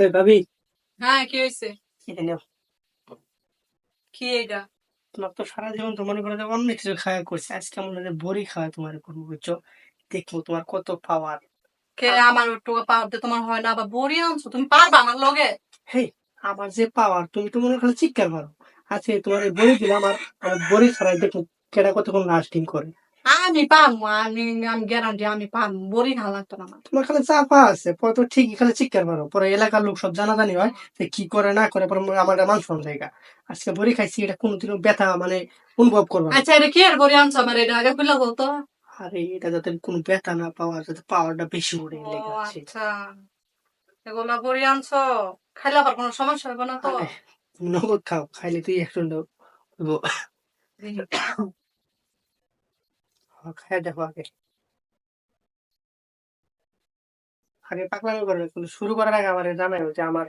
এই ভাবি। হ্যাঁ কি হয়েছে? এটা নিও। কি এটা তোমার তো সারা জীবন তো মনে করো যে অন্য কিছু খাওয়া করছে। আজকে মনে হয় বড়ি খাওয়া তোমার করব বুঝছ? দেখব তোমার কত পাওয়ার আমার পারতে তোমার হয় না আবার বড়ি আনছো তুমি পারবা আমার লগে? হেই আমার যে পাওয়ার তুমি তো মনে করো চিৎকার মারো। আজকে তোমার বড়ি দিলাম আমার আমার বড়ি ছাড়াই দেখো কেটা কতক্ষণ লাস্টিং করে। আমি পারব আমি আমি গ্যারান্টি আমি পারব বড়ি না লাগতো না আমার। তোমার খালি চাপা আছে পরে তো ঠিকই খালি চিৎকার মারো পরে এলাকার লোক সব জানাজানি হয় যে কি করে না করে পরে আমার মান শোন জায়গা। আজকে বড়ি খাইছি এটা কোনোদিনও ব্যথা মানে অনুভব করব আচ্ছা এটা কি আর বড়ি আনছো আমার? এটা আগে খুলে বলতো। আরে এটা যাতে কোনো ব্যথা না পাওয়া যাতে পাওয়ারটা বেশি উঠে লেগে আছে। আচ্ছা। এগুলা বড়ি আনছো খাইলে আবার কোনো সমস্যা হবে না তো? নগদ খাও খাইলে তুই একটু খাই দেখো আগে। আগে পাকলামি করে কিন্তু শুরু করার আগে আমার জানাই যে আমার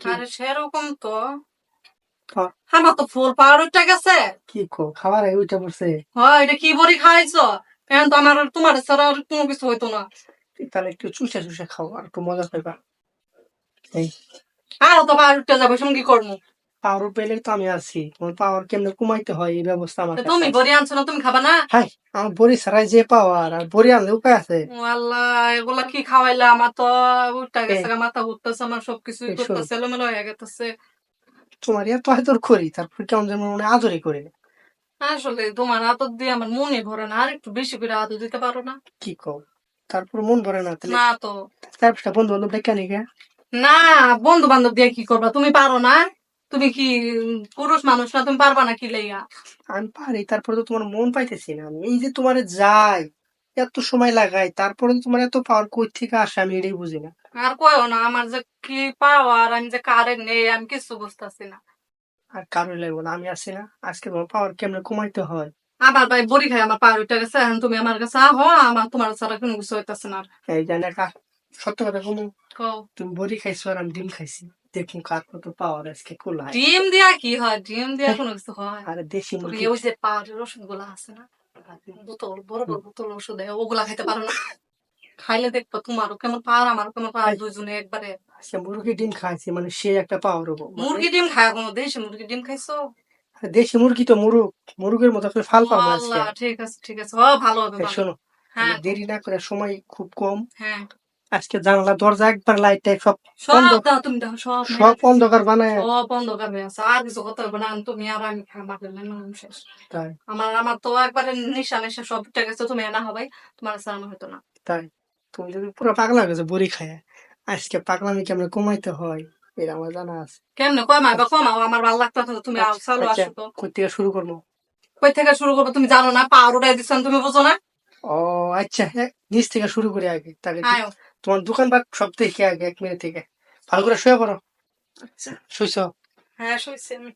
আরে সেরকম তো। হ্যাঁ। আমার তো ফুল পাওয়ার উঠে গেছে। কি কো খাবার আগে উঠে পড়ছে। হয় এটা কি বড়ি খাইছো? এখন তো আমার তোমার ছাড়া আর কোনো কিছু হইতো না। তাহলে একটু চুষে চুষে খাও আর একটু মজা পাইবা। এই। আর তো পাওয়ার উঠে যাবে সঙ্গে কি করব পাওয়ার পেলে তো আমি আছি। তোমার পাওয়ার কেমনে কমাইতে হয় এই ব্যবস্থা আমার তুমি। বড়ি আনছো না তুমি খাবা না? হাই আমার বড়ি ছাড়াই যে পাওয়ার আর বড়ি আনলে উপায় আছে? আল্লাহ এগুলা কি খাওয়াইলে? আমার তো উঠতে গেছে মাথা উঠতেছে আমার শোনো। করতেছে এলোমেলো হয়ে গেছে তোমার এত আদর করি তারপর কেমন যেন মনে হয় আদরই করে। আসলে তোমার আদর দিয়ে আমার মনে ভরে না আর একটু বেশি করে আদর দিতে পারো না। কি কও? তারপর মন ভরে না না তো। তারপর বন্ধু বান্ধব ডেকে না বন্ধু বান্ধব দিয়ে কি করবা? তুমি পারো না? তুমি কি পুরুষ মানুষ না তুমি পারবা না কি লাইয়া? আমি পারি তারপরে তো তোমার মন পাইতেছি না আমি। এই যে তোমার যাই এত সময় লাগাই তারপরে তোমার এত পাওয়ার কই থেকে আসে আমি এটাই বুঝি না। আর কয়ও না আমার যে কি পাওয়ার আমি যে কারে নেই আমি কিছু বুঝতেছি না। আর কারোই লাগবো না আমি আছি না। আজকে তোমার পাওয়ার কেমনে কমাইতে হয়? আমার ভাই বড়ি খাই আমার পাওয়ার উঠে গেছে এখন তুমি আমার কাছে আহ আমার তোমার ছাড়া কোনো কিছু হইতেছে না। এই জানি সত্য কথা তুমি বড়ি খাইছো আর আমি ডিম খাইছি। দেখুন কার কত পাওয়ার আজকে কোলায় ডিম দিয়া কি হয়? ডিম দিয়া কোনো কিছু হয়? আর দেশি মুরগি। ওই যে পাউডার ওষুধগুলা আছে না? বোতল বড় বড় বোতল ওষুধ দেয়, ওগুলা খাইতে পারো না। খাইলে দেখব তোমারও কেমন পাওয়ার আমারও কেমন পাওয়ার দুজনে একবারে। আজকে মুরগি ডিম খাইছি মানে সে একটা পাওয়ার হব। মুরগি ডিম খায় কোনো? দেশি মুরগি ডিম খাইছো? দেশি মুরগি তো মুরগ মুরগের মতো করে ফাল পাবো আজকে। ঠিক আছে ঠিক আছে। ও ভালো হবে শোনো হ্যাঁ। দেরি না করে সময় খুব কম। হ্যাঁ। আজকে জানলা দরজা একবার লাইট টাইট সব সব দাও তুমি দাও সব সব অন্ধকার বানায়। সব বন্ধ করবে আছে আর কিছু কথা হবে না তুমি আর আমি দিলে শেষ। তাই। আমার আমার তো একবারে নিশা নিশা সব উঠে গেছে তুমি না হবাই তোমার সারানো হতো না। তাই। তুমি যদি পুরো পাগলা হয়ে গেছো বড়ি খায়। আজকে পাগলামি কেমন কমাইতে হয় এটা আমার জানা আছে। কেমনে কমাই বা কমাও আমার ভালো লাগতো তুমি আও, আচ্ছা, আচ্ছা, আসো তো। কই থেকে শুরু করব? কই থেকে শুরু করব তুমি জানো না উঠাই দিচ্ছেন তুমি বুঝো না? ও আচ্ছা হ্যাঁ, নিচ থেকে শুরু করি আগে তাকে আয়ো দোকান দোকানপাট সব দেখে আগে এক মিনিট থেকে। ভালো করে শুয়ে পড়ো। আচ্ছা। শুইছ? হ্যাঁ শুয়েছি আমি।